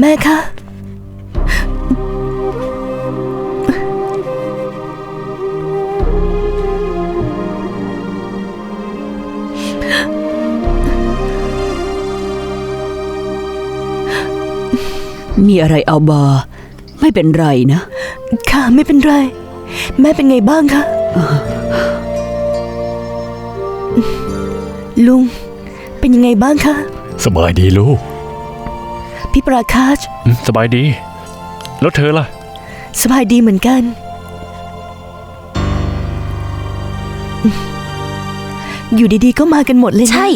แม่คะมีอะไรเอาบาไม่เป็นไรนะ ค่ะไม่เป็นไร แม่เป็นไงบ้างคะลุง เป็นยังไงบ้างคะ สบายดีลูก พี่ปราคาชอืมสบายดี แล้วเธอล่ะ สบายดีเหมือนกัน อยู่ดีๆก็มากันหมดเลยนะใช่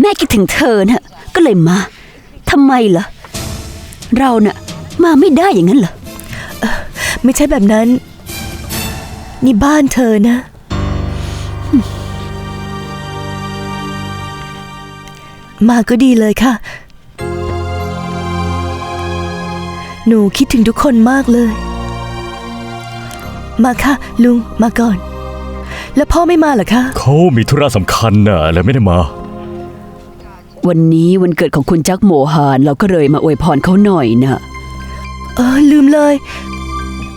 แม่คิดถึงเธอน่ะก็เลยมาทำไมล่ะเราน่ะ มาไม่ได้อย่างนั้นเหรอไม่ใช่แบบนั้น นี่บ้านเธอนะ มาก็ดีเลยค่ะ หนูคิดถึงทุกคนมากเลย มาค่ะ ลุงมาก่อน แล้วพ่อไม่มาเหรอคะ เขามีธุระสำคัญน่ะเลยไม่ได้มา วันนี้วันเกิดของคุณจักโมฮานเราก็เลยมาอวยพรเขาหน่อยนะเออลืมเลย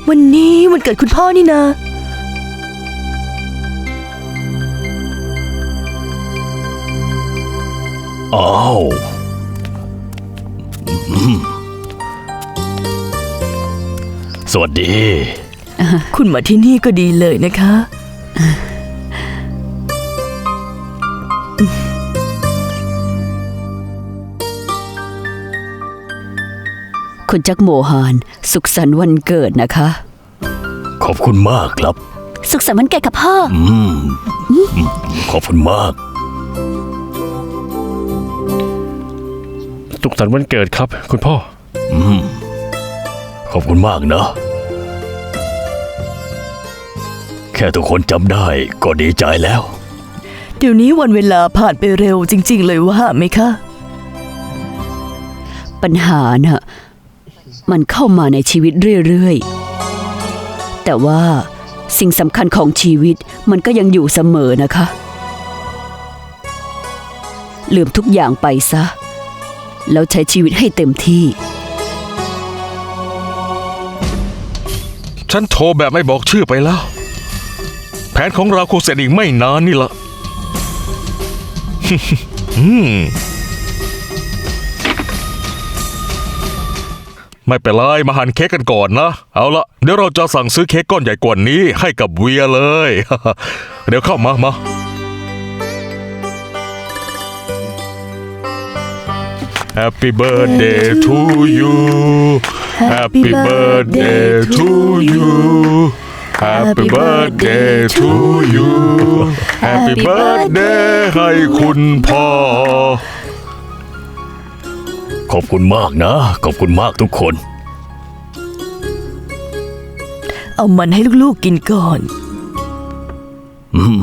วันนี้วันเกิดคุณพ่อนี่นะ อ้าวอืม สวัสดี คุณมาที่นี่ก็ดีเลยนะคะ คุณจักโมฮาน สุขสันต์วันเกิดนะคะ ขอบคุณมากครับ สุขสันต์วันเกิดค่ะพ่ออืมอืม ขอบคุณมาก สุขสันต์วันเกิดครับ คุณพ่อ อืม ขอบคุณมากนะ แค่ทุกคนจำได้ก็ดีใจแล้ว เดี๋ยวนี้วันเวลาผ่านไปเร็วจริง ๆ เลยว่าไหมคะ ปัญหาน่ะ มันเข้ามาในชีวิตเรื่อย ๆ แต่ว่าสิ่งสำคัญของชีวิตมันก็ยังอยู่เสมอนะคะ ลืมทุกอย่างไปซะ แล้วใช้ชีวิตให้เต็มที่ ฉันโทรแบบไม่บอกชื่อไปแล้ว แผนของเราคงเสร็จอีกไม่นานนี่ละอืมไม่เป็นไรมาหั่นเค้กกันก่อนนะ เอาละเดี๋ยวเราจะสั่งซื้อเค้กก้อนใหญ่กว่านี้ให้กับเวียเลย เดี๋ยวเข้ามามา Happy birthday to you Happy birthday to you Happy birthday to you Happy birthday ให้คุณพ่อ ขอบคุณมากนะ ขอบคุณมากทุกคน เอามันให้ลูกๆกินก่อน อืม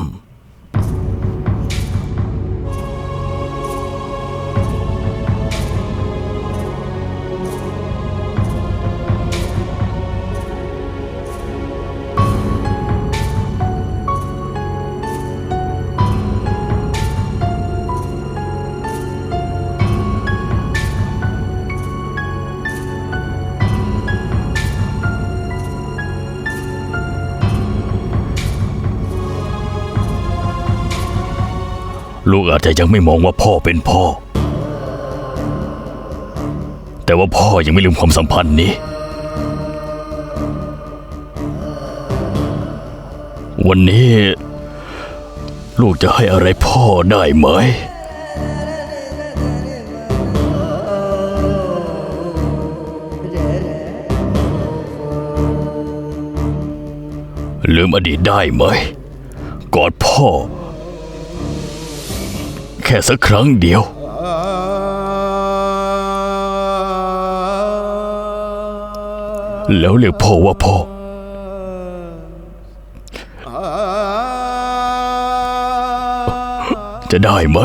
ลูกอาจจะยังไม่มองว่าพ่อเป็นพ่อ แต่ว่าพ่อยังไม่ลืมความสัมพันธ์นี้ วันนี้ ลูกจะให้อะไรพ่อได้ไหมลืมอดีตได้ไหม กอดพ่อ แค่สักครั้งเดียว แล้วเรียกพ่อว่าพ่อ จะได้ไหม